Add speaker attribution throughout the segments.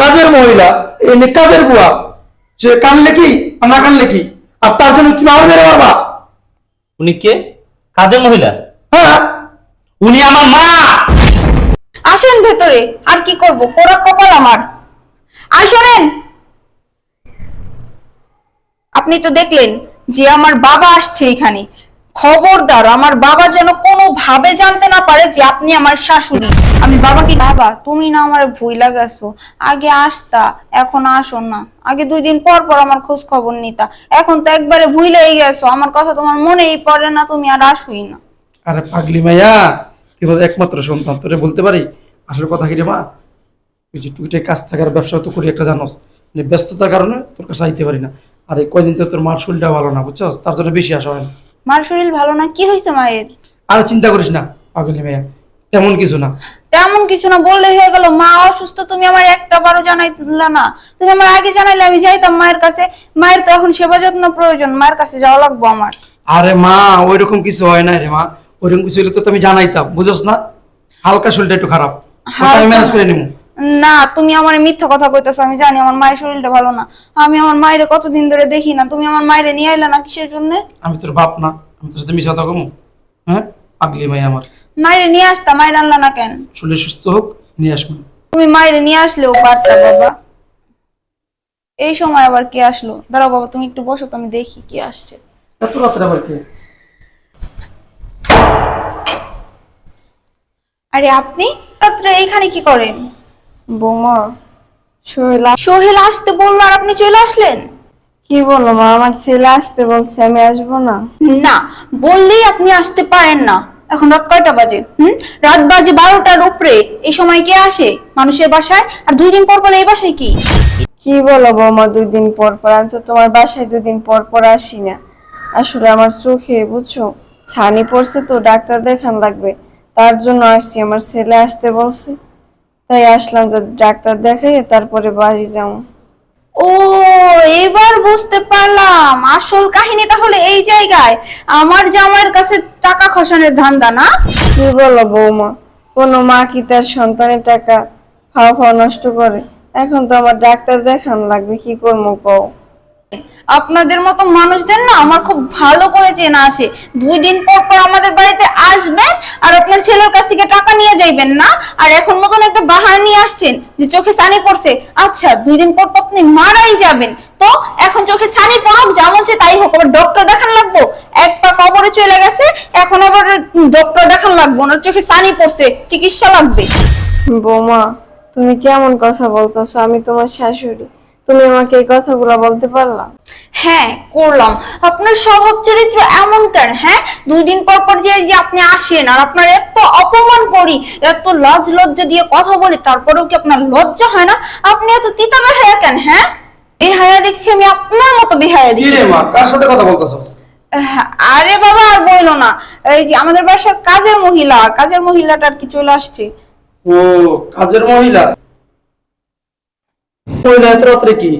Speaker 1: কাজের মহিলা এনে কাজের বুয়া সে কানলে কি আর না কানলে কি? আর তার জন্য তুমি আমার মেরে মারবা
Speaker 2: উনি কে? কাজের মহিলা?
Speaker 1: হ্যাঁ।
Speaker 2: উনি আমার মা!
Speaker 3: আসেন ভেতরে আর কি করব? পোড়া কপাল আমার। আর শোনেন। আপনি তো দেখলেন যে আমার বাবা আসছে এখানে। খবরদার, আমার বাবা যেন কোনো ভাবে জানতে না পারে যে আপনি আমার শাশুড়ি। আমি বাবাকে বাবা, তুমি না আমার ভুই লাগাছো। আগে আসতা, এখন আসো না। আগে দুই দিন পর পর আমার খোঁজ খবর নিতা। এখন তো একবারে ভুইলেই গেছো। আমার কথা তোমার মনেই পড়ে না, তুমি আর আসোই না।
Speaker 1: আরে পাগলি মাইয়া, তুই বোধহয় একমাত্র সন্তান, তোরে বলতে পারি? আসলে কথা কি রে মা? তুই যে টুইটে কাজ থাকার ব্যবসা তো করি একটা জানোস। মানে ব্যস্ততার কারণে তোর কাছে আইতে পারি না। আর এই কয়দিন তো তোর মার শরীরটা ভালো না, বুঝছস? তার জন্য বেশি আসা হয় না।
Speaker 3: মার শরীর ভালো না? কি হয়েছে মায়ের?
Speaker 1: আর চিন্তা করিস না পাগলি মাইয়া তেমন কিছু না।
Speaker 3: তেমন কিছু না বললে হয়ে গেল। মা অসুস্থ তুমি আমার একটা বারো জানাইলা না। তুমি আমার আগে জানাইলে আমি যাইতাম মায়ের কাছে। মায়ের তো এখন সেবা যত্ন প্রয়োজন মায়ের কাছে যাওয়া লাগবো আমার।
Speaker 1: আরে মা ওই রকম কিছু হয় না রে মা। ওইরকম কিছু হলে তো আমি জানাইতাম বুঝছস না? হালকা শরীরটা একটু খারাপ। আমি ম্যানেজ করে নিবো
Speaker 3: না তুমি আমার মিথ্যা কথা কইতেছো আমি জানি আমার মায়ের শরীরটা ভালো না। আমি আমার মায়ের কতদিন ধরে দেখি না তুমি আমার মায়ের নিয়ে আইলা না কিসের জন্য?
Speaker 1: আমি তোর বাপ না। আমি তোর সাথে মিশা হ্যাঁ? পাগলি মাই আমার।
Speaker 3: মায়ের নিয়ে আসতা মায়ের আনলা না কেন?
Speaker 1: শরীর সুস্থ হোক নিয়ে আসব।
Speaker 3: তুমি মায়ের নিয়ে আসলেও পারতা বাবা। এই সময় আবার কে আসলো? দাঁড়াও বাবা তুমি একটু বসো তো আমি দেখি কি আসছে।
Speaker 1: এত রাত্রে আবার কে?
Speaker 3: আরে আপনি? রাত্রে এইখানে কি করেন?
Speaker 4: বৌমা আস-
Speaker 3: সোহেল আসতে বলল আর আপনি চলে আসলেন?
Speaker 4: কি বলো মা আমার ছেলে আসতে বলছে আমি আসব না?
Speaker 3: না বললেই আপনি আসতে পারেন না। এখন রাত কয়টা বাজে? হুম? রাত বাজে বারোটার উপরে। এই সময় কে আসে? মানুষের বাসায়? আর দুই দিন পর পর এই বাসায় কি?
Speaker 4: কি বলো বৌমা দুই দিন পর পর? আমি তো তোমার বাসায় দুই দিন পর পর আসি না। আসলে আমার চোখে বুঝছ? ছানি পড়ছে তো ডাক্তার দেখান লাগবে। তার জন্য আসছি আমার ছেলে আসতে বলছে। তাই আসলাম যে ডাক্তার দেখাই তারপরে বাড়ি যাও।
Speaker 3: ও, এবার বুঝতে পারলাম। আসল কাহিনী তাহলে এই জায়গায়। আমার জামাইয়ের কাছে টাকা খসানোর ধান্দা না?
Speaker 4: কি বলো বৌমা? কোনো মা কি তার সন্তানের টাকা খাওয়া খাওয়া নষ্ট করে? এখন তো আমার ডাক্তার দেখান লাগবে, কি করব কও?
Speaker 3: আপনাদের মতো মানুষদের না আমার খুব ভালো করে চেনা আছে। দুই দিন পর পর আমাদের বাড়িতে আসবেন আর আপনার ছেলের কাছ থেকে টাকা নিয়ে যাইবেন না। আর এখন মতন একটা বাহার নিয়ে আসছেন যে চোখে সানি পড়ছে। আচ্ছা দুই দিন পর তো আপনি মারাই যাবেন। তো এখন চোখে সানি পড়ুক, যেমন সে তাই হোক আবার ডক্টর দেখান লাগবো। এক পা কবরে চলে গেছে, এখন আবার ডক্টর দেখান লাগবো ওনার চোখে সানি পড়ছে, চিকিৎসা লাগবে।
Speaker 4: বৌমা, তুমি কেমন কথা বলতেছো? আমি তোমার শাশুড়ি। তুমি আমাকে এই কথাগুলো বলতে পারলা?
Speaker 3: হ্যাঁ করলাম। আপনার স্বভাব চরিত্র এমন কেন হ্যাঁ? দুই দিন পর পর যে যে আপনি আসেন আর আপনার এত অপমান করি এত লজ লজ্জা দিয়ে কথা বলি তারপরেও কি আপনার লজ্জা হয় না? আপনি এত তিতা বেহায়া কেন হ্যাঁ? বেহায়া দেখছি আমি আপনার মতো বেহায়া
Speaker 1: কি
Speaker 3: দেখি।
Speaker 1: রে মা কার সাথে কথা বলতেছস
Speaker 3: হ্যাঁ, আরে বাবা আর বইলো না। এই যে আমাদের বাসার কাজের মহিলা কাজের মহিলাটা আর কি চলে আসছে?
Speaker 1: ও কাজের মহিলা? রাত্রে কি?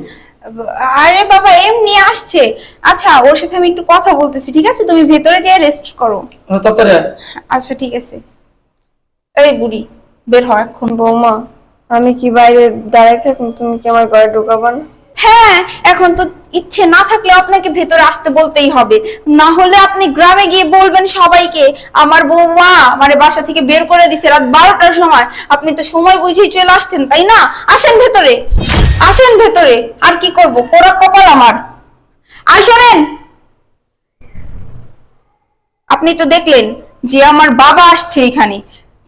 Speaker 3: আরে বাবা এমনি আসছে। আচ্ছা ওর সাথে আমি একটু কথা বলতেছি ঠিক আছে? তুমি ভেতরে যেয়ে রেস্ট করো।
Speaker 1: আচ্ছা, তাড়াতাড়ি
Speaker 3: আচ্ছা ঠিক আছে। এই বুড়ি বের হয় এখন
Speaker 4: বৌমা। আমি কি বাইরে দাঁড়ায় থাকুন? তুমি কি আমার ঘরে ঢুকাবা না?
Speaker 3: হ্যাঁ এখন তো ইচ্ছে না থাকলে আপনাকে ভেতরে আসতে বলতেই হবে। না হলে আপনি গ্রামে গিয়ে বলবেন সবাইকে, আমার বৌমা মানে বাসা থেকে বের করে দিছে রাত বারোটার সময়। আপনি তো সময় বুঝেই চলে আসছেন, তাই না? আসেন ভেতরে আসেন ভেতরে। আর কি করব? পোড়া কপাল আমার। আর শোনেন, আপনি তো দেখলেন যে আমার বাবা আসছে এখানে।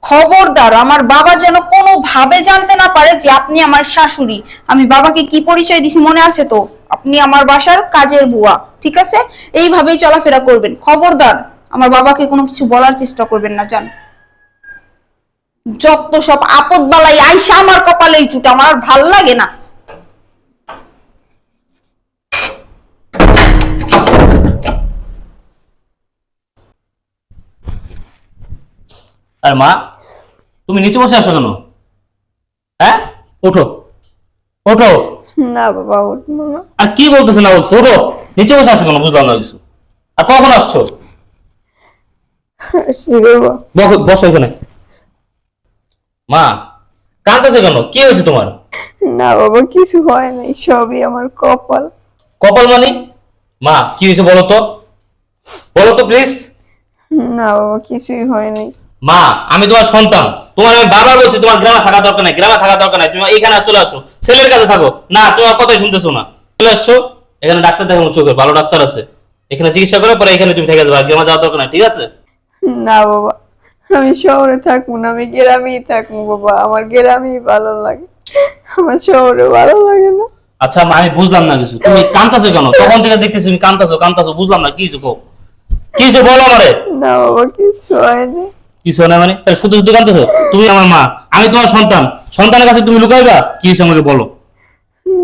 Speaker 3: খবরদার, আমার বাবা যেন কোনো ভাবে জানতে না পারে যে আপনি আমার শাশুড়ি। আমি বাবাকে কি পরিচয় দিছি মনে আছে তো? আপনি আমার বাসার কাজের বুয়া, ঠিক আছে? এইভাবেই চলাফেরা করবেন। খবরদার, আমার বাবাকে কোনো কিছু বলার চেষ্টা করবেন না জান যত সব আপদ বালাই আইসা আমার কপালেই চুটা আমার ভালো লাগে না।
Speaker 2: আর মা? তুমি নিচে বসে আসো কেন? হ্যাঁ? ওঠো। ওঠো।
Speaker 4: না বাবা উঠবো না।
Speaker 2: আর কি বলতেছো না বলছো? ওঠো। নিচে বসে আসো কেন? বুঝলাম না কিছু। আর কখন আসছো? বসো এখানে। মা কাঁদতেছে কেন? কি হয়েছে তোমার?
Speaker 4: না বাবা কিছু হয় নাই সবই আমার কপাল।
Speaker 2: কপাল মানি? মা কি হয়েছে বলো তো? বলো তো প্লিজ।
Speaker 4: না বাবা কিছুই হয় নাই।
Speaker 2: মা আমি তোমার সন্তান। তোমার আমি বারবার বলছি তোমার গ্রামে থাকা দরকার নাই গ্রামে থাকা দরকার নাই। তুমি এখানে চলে আসো। ছেলের কাছে থাকো। না তোমার কথাই শুনতেছো না। চলে আসছো। এখানে ডাক্তার দেখানো চোখের ভালো ডাক্তার আছে। এখানে চিকিৎসা করে পরে এখানে তুমি থেকে যাবে গ্রামে যাওয়া দরকার নাই ঠিক আছে?
Speaker 4: না বাবা আমি শহরে থাকব না আমি গ্রামেই থাকব বাবা। আমার গ্রামেই ভালো লাগে। আমার শহরে ভালো লাগে না।
Speaker 2: আচ্ছা মা, আমি বুঝলাম না কিছু। তুমি কান্তাছো কেন? তখন থেকে দেখতেছি তুমি কান্তাছো কান্তাছো বুঝলাম না কিছু কো কি কিছু বলো আমারে?
Speaker 4: না বাবা কিছু হয়নি।
Speaker 2: কিছু না মানে? তাহলে শুধু শুধু কান্তাছো তুমি আমার মা আমি তোমার সন্তান। সন্তানের কাছে তুমি লুকাইবা? কি হয়েছে আমাকে বলো।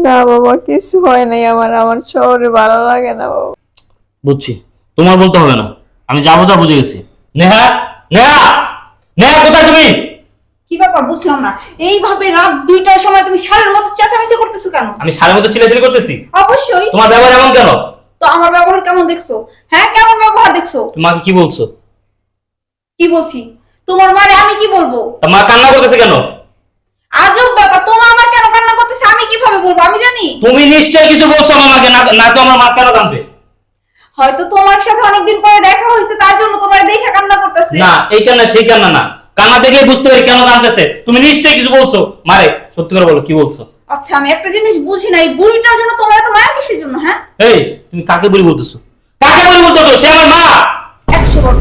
Speaker 4: না বাবা কিছু হয় নাই আমার। আমার শহরে ভালো লাগে না বাবা।
Speaker 2: বুঝছি। তোমার বলতে হবে না। আমি যাব যা বুঝে গেছি। নেহা! নেহা! নেহা কোথায় তুমি?
Speaker 3: কি ব্যাপার? বুঝলাম না। এইভাবে রাত দুইটার সময় তুমি সারের মতো চেঁচামেচি করতেছো কেন?
Speaker 2: আমি সারের মতো চিলেচিলি করতেছি।
Speaker 3: অবশ্যই।
Speaker 2: তোমার ব্যবহার এমন কেন?
Speaker 3: তো আমার ব্যবহার কেমন দেখছ? হ্যাঁ কেমন ব্যবহার দেখছ?
Speaker 2: তুমি মাকে কি বলছো?
Speaker 3: কি বলছি? তোমার মারে আমি কি বলব?
Speaker 2: তা মা কান্না করতেছে কেন?
Speaker 3: আজব ব্যাপার তোমার আমার কেন কান্না করতেছে? আমি কীভাবে বলব? আমি জানি।
Speaker 2: তুমি নিশ্চয়ই কিছু বলছো মামাকে না না তো আমার মা কেন কান্দবে
Speaker 3: হয়তো তোমার সাথে অনেকদিন পরে দেখা হয়েছে তার জন্য তোমার দেখে কান্না করতেছে।
Speaker 2: না এই কান্না সেই কান্না না। কান্না দেখে বুঝতে পারি কেন কান্দতেছে তুমি নিশ্চয়ই কিছু বলছো। মারে সত্যি করে বলো কি বলছো?
Speaker 3: আচ্ছা আমি একটা জিনিস বুঝি না এই বুড়িটার জন্য তোমার এত মায়া কিসের জন্য হ্যাঁ?
Speaker 2: এই তুমি কাকে বলি বলতেছো? কাকে বলি বলতেছো? সে আমার মা!
Speaker 3: একশো বার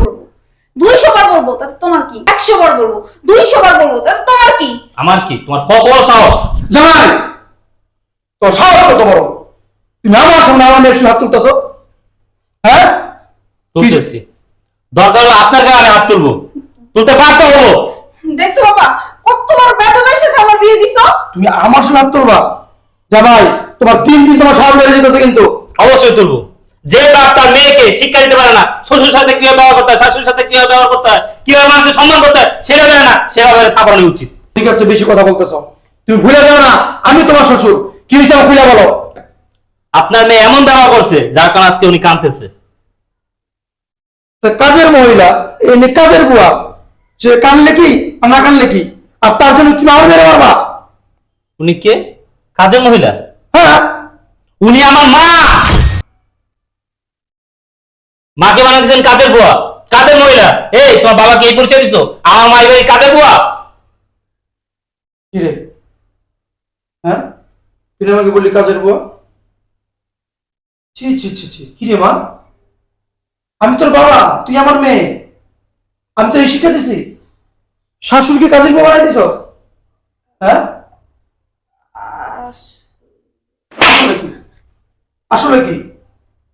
Speaker 3: দুইশো বার বলব তাতে তোমার কি? একশো বার বলব দুইশো বার বলব তাতে তোমার কি?
Speaker 2: আমার কি? তোমার কত বড় সাহস?
Speaker 1: জামাই! তোর সাহস কত বড়? তুমি আমার সামনে আমার মেয়ের হাত তুলতেছো? হ্যাঁ?
Speaker 2: তুলতেছি। দরকার হলে আপনার গায়ে হাত তুলবো। তুলতে বাধ্য হব।
Speaker 3: দেখছ বাবা কত বড় বেদবের সাথে আমার বিয়ে দিছো?
Speaker 1: তুমি আমার সামনে হাত তুলবা। জামাই তোমার তিন দিন তোমার সামনে বেড়ে যেতেছে কিন্তু।
Speaker 2: অবশ্যই তুলবো। যে বাপ তার মেয়েকে শিক্ষা দিতে পারে না শ্বশুর সাথে কীভাবে ব্যবহার করতে হয় শাশুড়ির সাথে কীভাবে ব্যবহার করতে হয় কীভাবে মানুষের সম্মান করতে হয় সেটা জানে না সেটা ভাবে থাপানো উচিত।
Speaker 1: ঠিক আছে বেশি কথা বলতেছো। তুমি ভুলে যাও না আমি তোমার শ্বশুর। কি আমাকে খুলে বলো।
Speaker 2: আপনার মেয়ে এমন ব্যবহার করছে যার কারণে আজকে উনি কাঁদতেছে।
Speaker 1: কাজের মহিলা এমনি কাজের বুয়া সে কানলে কি আর না কানলে কি? আর তার জন্য তুমি আমার মেরে মারবা।
Speaker 2: উনি কে? কাজের মহিলা?
Speaker 1: হ্যাঁ।
Speaker 2: উনি আমার মা! মাকে বানাচ্ছেন কাজের বুয়া, কাজের মহিলা। এই, তোমার বাবাকে এই পরিচয় দিছো? আমার মা এবার কাজের বুয়া।
Speaker 1: হ্যাঁ? তুই আমাকে বললি কাজের বুয়া? ছি ছি ছি ছি। কি রে, মা? আমি তোর বাবা, তুই আমার মেয়ে। আমি তো এই শিক্ষা দিছি। শাশুড়িকে কাজের বুয়া বানাই দিছ? হ্যাঁ? আসলে কি? আসলে কি?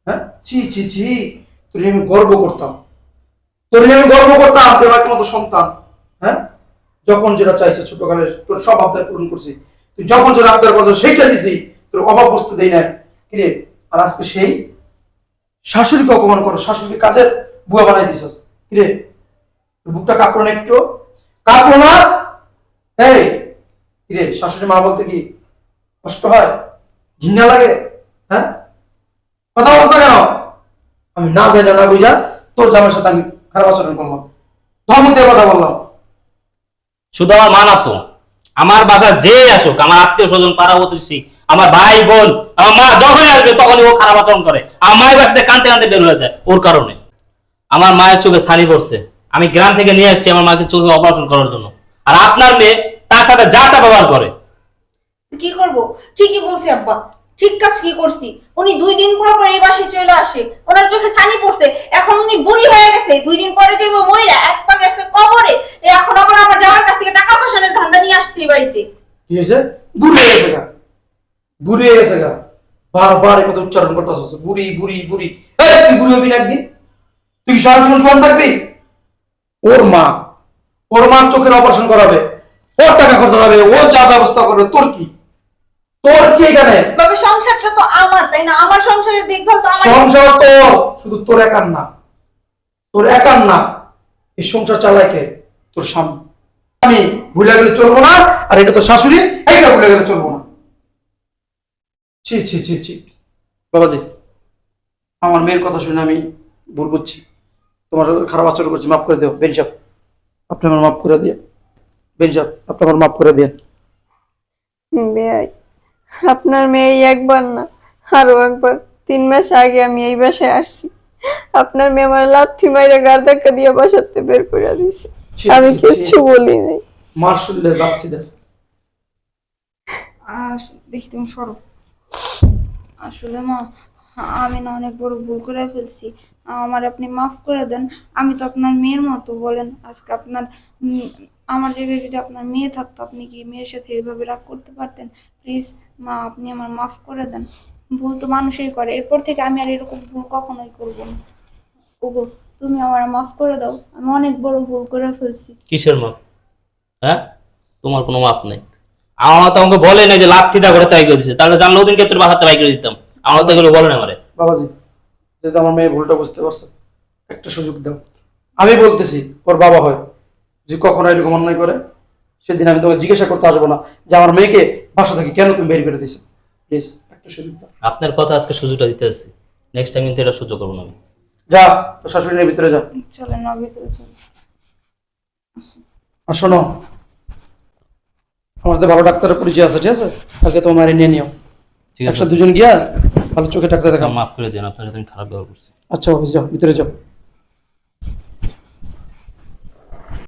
Speaker 1: হ্যাঁ? ছি ছি ছি। তোর আমি গর্ব করতাম। তোর আমি গর্ব করতাম দেবাকে মতো সন্তান হ্যাঁ? যখন যেটা চাইছে ছোটকালের, তোর সব আবদার পূরণ করছি। তুই যখন যেটা আবদার করছ সেইটা দিছি, তোর অভাব বস্তু দেই নাই। কিরে আর আজকে সেই শাশুড়িকে অপমান করো, শাশুড়িকে কাজের বুয়া বানাই দিছস। কিরে বুকটা কাঁপলো না একটু কাঁপলো না? এই কিরে শাশুড়ি মা বলতে কি কষ্ট হয়? ঘৃণা লাগে? হ্যাঁ? না আমি না জানি না বুঝা তোর জামার সাথে আমি খারাপ আচরণ করলাম। ধর্ম দিয়ে কথা বললাম।
Speaker 2: শুধু আমার মা না তো আমার বাসা যে আসুক আমার আত্মীয় স্বজন পাড়া প্রতিবেশী আমার ভাই বোন আমার মা যখনই আসবে তখনই ও খারাপ আচরণ করে। আমার মায়ের বাড়িতে কানতে কানতে বের হয়ে যায় ওর কারণে। আমার মায়ের চোখে ছানি পড়ছে। আমি গ্রাম থেকে নিয়ে আসছি আমার মাকে চোখে অপারেশন করার জন্য। আর আপনার মেয়ে তার সাথে যা তা ব্যবহার করে।
Speaker 3: কি করব? ঠিকই বলছি আব্বা। ঠিক কাজ কি করছি? উনি দুই দিন পর পর এই বাসায় চলে আসে। ওনার চোখে সানি পড়ছে। এখন উনি বুড়ি হয়ে গেছে। দুই দিন পরে যাইব মহিলা এক পা গেছে কবরে। এখন আবার আমার জামার কাছ থেকে টাকা ফাঁসানোর ধান্দা নিয়ে আসছে এই বাড়িতে।
Speaker 1: কি হয়েছে? বুড়ি হয়ে গেছে গা। বুড়ি হয়ে গেছে গা। বারবার এই কথা উচ্চারণ করতেছ বুড়ি বুড়ি বুড়ি। এই, তুই বুড়ি হবি না একদিন? তুই সারা জীবন সমান থাকবি? ওর মা। ওর মার চোখের অপারেশন করাবে। ওর টাকা খরচা হবে। ও যা ব্যবস্থা করবে, তোর কি? তোর কি এখানে?
Speaker 3: বাবা সংসারটা তো আমার তাই না? আমার সংসারের দেখভাল তো আমার
Speaker 1: সংসার তোর শুধু তোর একার না। তোর একার না। এই সংসার চালায় কে? তোর স্বামী। আমি ভুলে গেলে চলবো না আর এটা তো শাশুড়ি এইটা ভুলে গেলে চলবো না। ছি ছি ছি ছি। বাবাজি আমার মেয়ের কথা শুনে আমি ভুল বুঝছি। তোমার সাথে খারাপ আচরণ করছি মাফ করে দিও। বেন সাহেব আপনি আমার মাফ করে দিয়ে। বেন সাহেব আপনি আমার মাফ করে দিয়ে।
Speaker 4: বেয়াই। আপনার মেয়ে একবার না আরও একবার। তিন মাস আগে আমি এই বাসায় আসছি। আপনার মেয়ে আমার লাথি মাইরে গার ধাক্কা দিয়ে বাসাতে বের করে দিছে আমি। কিছু বলি নাই।
Speaker 1: মার শুনলে লাথি দেস
Speaker 3: দেখি তুমি সরো। আসলে মা আমি না অনেক বড় ভুল করে ফেলছি। আমার আপনি মাফ করে দেন আমি তো আপনার মেয়ের মতো বলেন আজকে আপনার আমার জায়গায় যদি আপনার মেয়ে থাকতো আপনি কি মেয়ের সাথে এইভাবে রাগ করতে পারতেন? প্লিজ মা আপনি আমার মাফ করে দেন। ভুল তো মানুষই করে এরপর থেকে আমি আর এরকম ভুল কখনোই করব না। ওগো তুমি আমার মাফ করে দাও আমি অনেক বড় ভুল করে ফেলছি।
Speaker 2: কিসের মাপ? হ্যাঁ? তোমার কোনো মাপ নেই। আমার তো আমাকে বলে না যে লাথিটা করে তাই করে দিছে। তাহলে জানলে ওদিন কে তোর বাসাতে বাই করে দিতাম। আমার তো এগুলো বলে না আমারে।
Speaker 1: বাবাজি। যেহেতু আমার মেয়ে ভুলটা বুঝতে পারছে একটা সুযোগ দাও। আমি বলতেছি ওর বাবা হয় যে কখনো এরকম অন্যায় করে সেদিন আমি তোমাকে জিজ্ঞাসা করতে আসব না যে আমার মেয়েকে বাসা থেকে কেন তুমি বের করে দিছো প্লিজ একটা সুযোগ দাও।
Speaker 2: আপনার কথা আজকে সুযোগটা দিতে আসছি। নেক্সট টাইম কিন্তু এটা সহ্য করব না আমি।
Speaker 1: যা তো শাশুড়ির ভিতরে যা।
Speaker 3: চলেন না ভিতরে চলেন।
Speaker 1: আর শোনো আমার সাথে ভালো ডাক্তারের পরিচয় আছে ঠিক আছে? কালকে তোমার নিয়ে নিও।
Speaker 2: ঠিক আছে।
Speaker 1: একসাথে দুজন গিয়া ভালো চোখে ডাক্তার দেখা
Speaker 2: মাফ করে দেন আপনার সাথে আমি খারাপ ব্যবহার করছি।
Speaker 1: আচ্ছা যাও ভিতরে যাও।